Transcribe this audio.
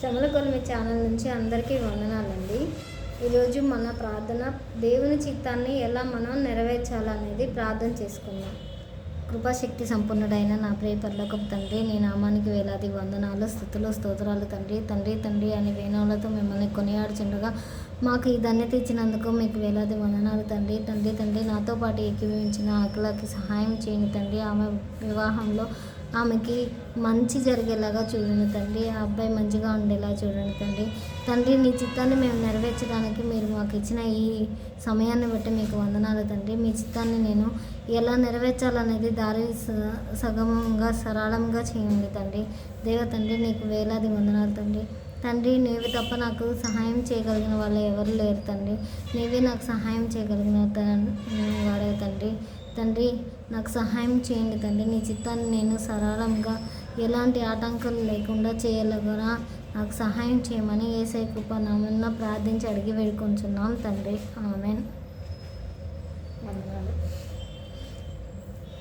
శ్రమల కొలిమి ఛానల్ నుంచి అందరికీ వందనాలండి. ఈరోజు మన ప్రార్థన దేవుని చిత్తాన్ని ఎలా మనం నెరవేర్చాలనేది ప్రార్థన చేసుకుందాం. కృపాశక్తి సంపన్నుడైన నా ప్రియ పర్లోకపు తండ్రి నీ నామానికి వేలాది వందనాలు స్థుతులు స్తోత్రాలు తండ్రి. తండ్రి తండ్రి అనే వేణువులతో మిమ్మల్ని కొనియాడుచుండగా మాకు ఈ ధన్యత ఇచ్చినందుకు మీకు వేలాది వందనాలు తండ్రి. తండ్రి తండ్రి నాతో పాటు ఏకీభవించిన అఖిలకి సహాయం చేయండి తండ్రి. ఆమె వివాహంలో ఆమెకి మంచి జరిగేలాగా చూడండి తండ్రి. ఆ అబ్బాయి మంచిగా ఉండేలా చూడండి తండ్రి. తండ్రి నీ చిత్తాన్ని మేము నెరవేర్చడానికి మీరు మాకు ఇచ్చిన ఈ సమయాన్ని బట్టి మీకు వందనాలు తండ్రి. మీ చిత్తాన్ని నేను ఎలా నెరవేర్చాలనేది దారి స- సగమంగా సరళంగా చేయండి తండ్రి. దేవ తండ్రి నీకు వేలాది వందనాలు తండ్రి. తండ్రి నీవు తప్ప నాకు సహాయం చేయగలిగిన వాళ్ళు ఎవరు లేరు తండ్రి. నీవే నాకు సహాయం చేయగలిగిన వాడే తండ్రి. తండ్రి నాకు సహాయం చేయండి తండ్రి. నీ చిత్తాన్ని నేను సరళంగా ఎలాంటి ఆటంకాలు లేకుండా చేయలేగరా నాకు సహాయం చేయమని ఏసై కృప నామన్న ప్రార్థించి అడిగి వేడుకొంచున్నాం తండ్రి. ఆమెన్.